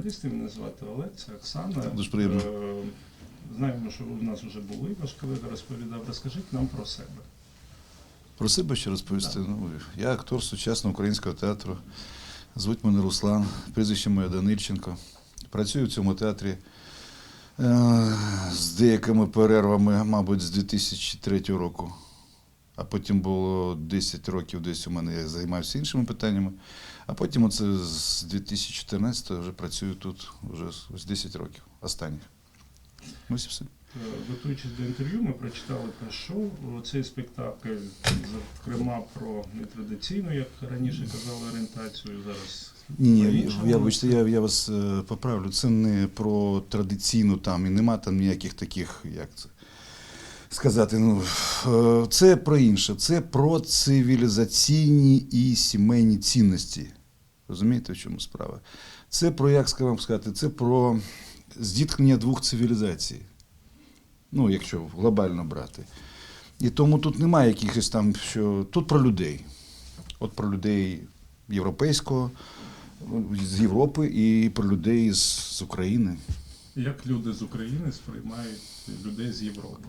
журналісти. Мене звати Олег, це Оксана. Дуже приємно. Е, Знаємо, що ви у нас вже були, ваш колега розповідав. Розкажіть нам про себе. Про себе ще розповісти. Ну, я актор сучасного українського театру. Звуть мене Руслан, прізвище моє Данильченко. Працюю в цьому театрі е, з деякими перервами, мабуть, з 2003 року. А потім було 10 років десь у мене я займався іншими питаннями. А потім оце з 2014 вже працюю тут вже ось 10 років останніх. Ось і все. Готуючись до інтерв'ю, ми прочитали про що цей спектакль, зокрема про нетрадиційну, як раніше казали, орієнтацію. Зараз Ні, ні, я, вибачте, я, я вас е, поправлю. Це не про традиційну там, і нема там ніяких таких, як це сказати. Ну, е, це про інше. Це про цивілізаційні і сімейні цінності. Розумієте, в чому справа? Це про, як вам сказати, це про зіткнення двох цивілізацій. Ну, якщо глобально брати. І тому тут немає якихось там, що. Тут про людей. От про людей європейського, з Європи і про людей з України. як люди з України сприймають людей з Європи.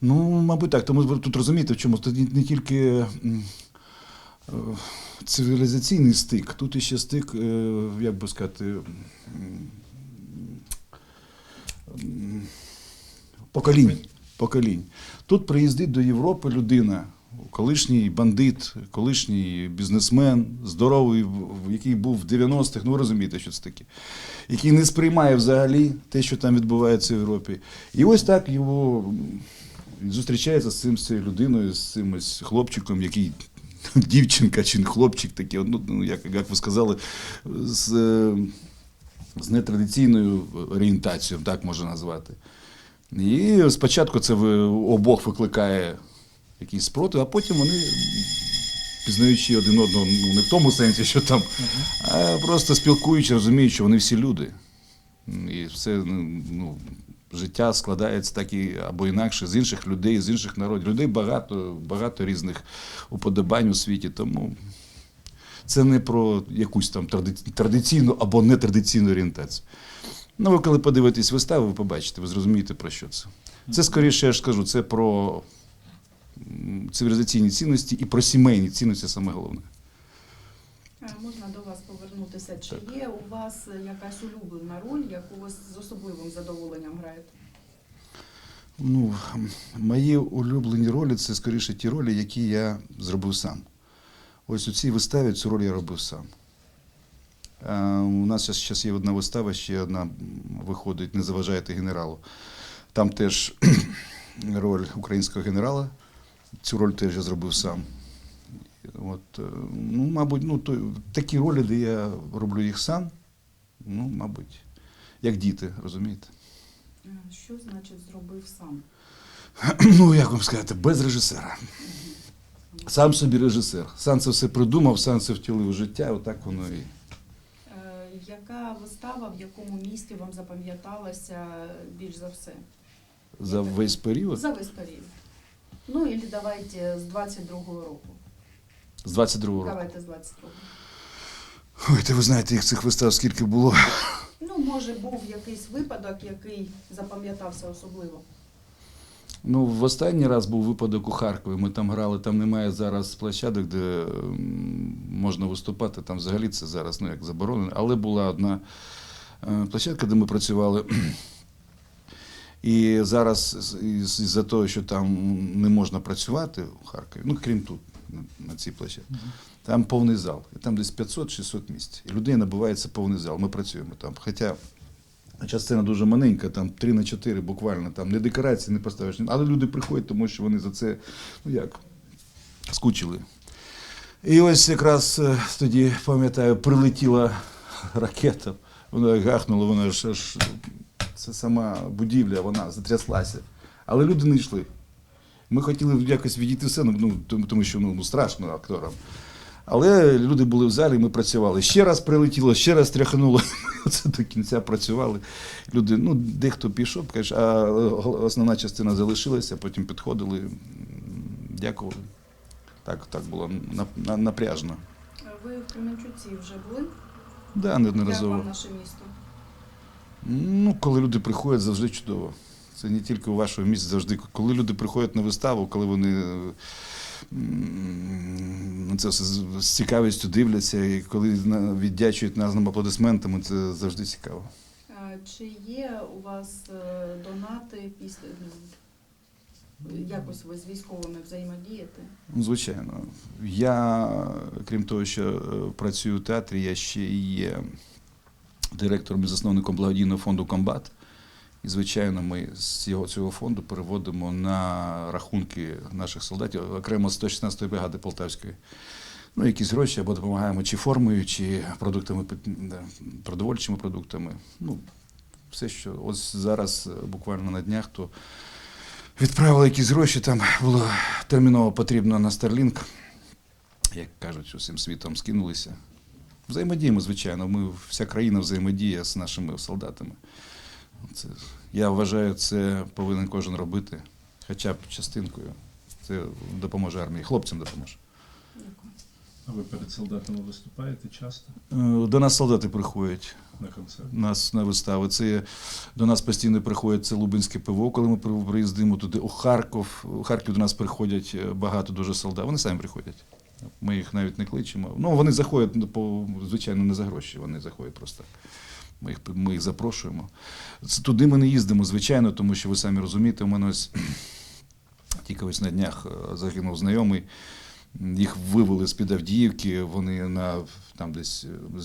Ну, мабуть, так. Тому тут розумієте, в чому тут не, тільки е, цивілізаційний стик, тут іще стик, е, як би сказати, поколінь. поколінь. Тут приїздить до Європи людина, колишній бандит, колишній бізнесмен, здоровий, який був в 90-х, ну ви розумієте, що це таке, який не сприймає взагалі те, що там відбувається в Європі. І ось так його він зустрічається з цим з цією людиною, з цим хлопчиком, який дівчинка чи хлопчик такий, ну, ну як, як ви сказали, з, е, з нетрадиційною орієнтацією, так можна назвати. І спочатку це ви- обох викликає якийсь спротив, а потім вони, пізнаючи один одного, ну не в тому сенсі, що там, а просто спілкуючи, розуміють, що вони всі люди. І все ну, ну, життя складається так і або інакше з інших людей, з інших народів. Людей багато, багато різних уподобань у світі. Тому це не про якусь там традиційну або нетрадиційну орієнтацію. Ну, ви коли подивитесь виставу, ви побачите, ви зрозумієте про що це. Це скоріше, я ж скажу, це про цивілізаційні цінності і про сімейні цінності саме головне. Повернутися. Чи є у вас якась улюблена роль, яку ви з особливим задоволенням граєте? Ну, мої улюблені ролі це скоріше ті ролі, які я зробив сам. Ось у цій виставі цю роль я робив сам. У нас зараз є одна вистава, ще одна виходить Не заважайте генералу. Там теж роль українського генерала. Цю роль теж я зробив сам. От, е, ну, мабуть, ну, то, такі ролі, де я роблю їх сам, ну, мабуть, як діти, розумієте? Е, Що значить зробив сам? Ну, як вам сказати, без режисера. Сам собі режисер. Сам це все придумав, сам це втілив у життя, отак воно і. Е, Яка вистава в якому місті вам запам'яталася більш за все? За весь період. За весь період. Ну, і давайте з 22-го року. З 22-го року. Давайте з 22-го. Ой, ти ви знаєте, їх цих вистав скільки було. Ну, може, був якийсь випадок, який запам'ятався особливо. Ну, в останній раз був випадок у Харкові. Ми там грали, там немає зараз площадок, де м, можна виступати. Там взагалі це зараз ну, як заборонено. Але була одна е, площадка, де ми працювали. І зараз із- із-за того, що там не можна працювати у Харкові, ну крім тут, на, цій площадці, там повний зал. І там десь 500-600 місць. І людей набувається повний зал. Ми працюємо там. Хоча сцена дуже маленька, там 3 на 4 буквально, там не декорації не поставиш. Але люди приходять, тому що вони за це, ну як, скучили. І ось якраз е, тоді, пам'ятаю, прилетіла ракета, вона гахнула, вона ж це сама будівля, вона затряслася. Але люди не йшли. Ми хотіли якось відійти сцену, ну, тому, тому що ну, ну, страшно акторам. Але люди були в залі, ми працювали. Ще раз прилетіло, ще раз тряхнуло. Це до кінця працювали. Люди, ну, дехто пішов, каже, а основна частина залишилася, потім підходили, дякували. Так, так було на- на- напряжно. Ви в Кременчуці вже були? Да, Як вам наше місто? Ну, коли люди приходять, завжди чудово. Це не тільки у вашому місці, завжди. Коли люди приходять на виставу, коли вони е, це все з цікавістю дивляться, і коли віддячують нас нам аплодисментами, це завжди цікаво. Чи є у вас е, донати після якось ви з військовими взаємодієте? Ну, Звичайно. Я, крім того, що е, працюю в театрі, я ще є директором і засновником благодійного фонду Комбат. І, звичайно, ми з цього, цього фонду переводимо на рахунки наших солдатів, окремо 116-ї бригади Полтавської. Ну, якісь гроші або допомагаємо чи формою, чи продуктами, продовольчими продуктами. Ну, все, що ось зараз, буквально на днях, то відправили якісь гроші, там було терміново потрібно на Starlink. Як кажуть, усім світом скинулися. Взаємодіємо, звичайно. Ми, вся країна взаємодіє з нашими солдатами. Це, я вважаю, це повинен кожен робити, хоча б частинкою. Це допоможе армії, хлопцям допоможе. А ви перед солдатами виступаєте часто Е, До нас солдати приходять на концерт? нас на вистави. Це до нас постійно приходять це Лубенське ПВО, коли ми приїздимо туди. У Харків. У Харків до нас приходять е, багато дуже солдат. Вони самі приходять. Ми їх навіть не кличемо. Ну, вони заходять ну, звичайно не за гроші, вони заходять просто. Ми їх, ми їх запрошуємо. Туди ми не їздимо, звичайно, тому що ви самі розумієте, у мене ось тільки ось на днях е, загинув знайомий. Їх вивели з-під Авдіївки, вони на там десь е,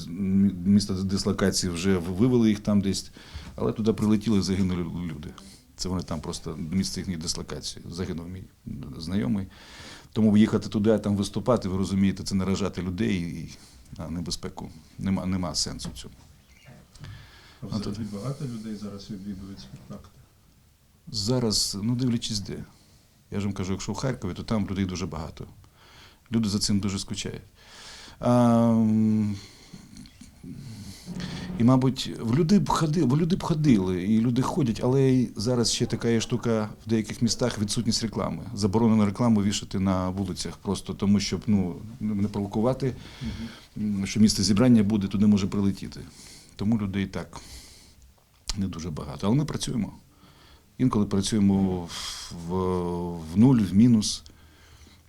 місто дислокації вже вивели їх там десь, але туди прилетіли загинули люди. Це вони там просто місце їхньої дислокації. Загинув мій знайомий. Тому їхати туди, там виступати, ви розумієте, це наражати людей і на небезпеку. Нема, нема сенсу цьому. А А тут- взагалі багато людей зараз відвідують спектакль. Зараз, ну дивлячись де. Я ж вам кажу, якщо в Харкові, то там людей дуже багато. Люди за цим дуже скучають. А, і, мабуть, в люди б ходили, в люди б ходили, і люди ходять, але зараз ще така є штука в деяких містах відсутність реклами. Заборонено рекламу вішати на вулицях, просто тому, щоб ну, не провокувати, що місце зібрання буде, туди може прилетіти. Тому людей так не дуже багато. Але ми працюємо. Інколи працюємо в, в, нуль, в мінус.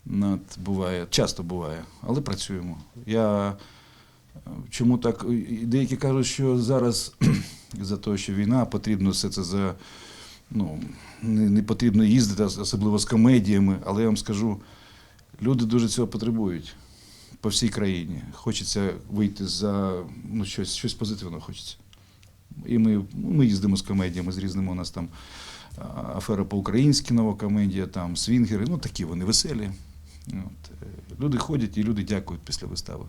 Ну, от буває, часто буває, але працюємо. Я чому так? Деякі кажуть, що зараз за те, що війна, потрібно все це за. Ну, не, не потрібно їздити, особливо з комедіями, але я вам скажу, люди дуже цього потребують по всій країні. Хочеться вийти за ну, щось, щось позитивне хочеться. І ми, ми їздимо з комедіями з різними. У нас там афера по-українськи, нова комедія, там свінгери, ну такі вони веселі. От. е, Люди ходять і люди дякують після вистави.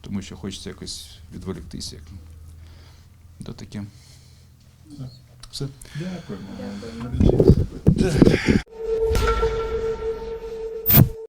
Тому що хочеться якось відволіктися. Як... То таке. Все. Дякуємо. Дякуємо.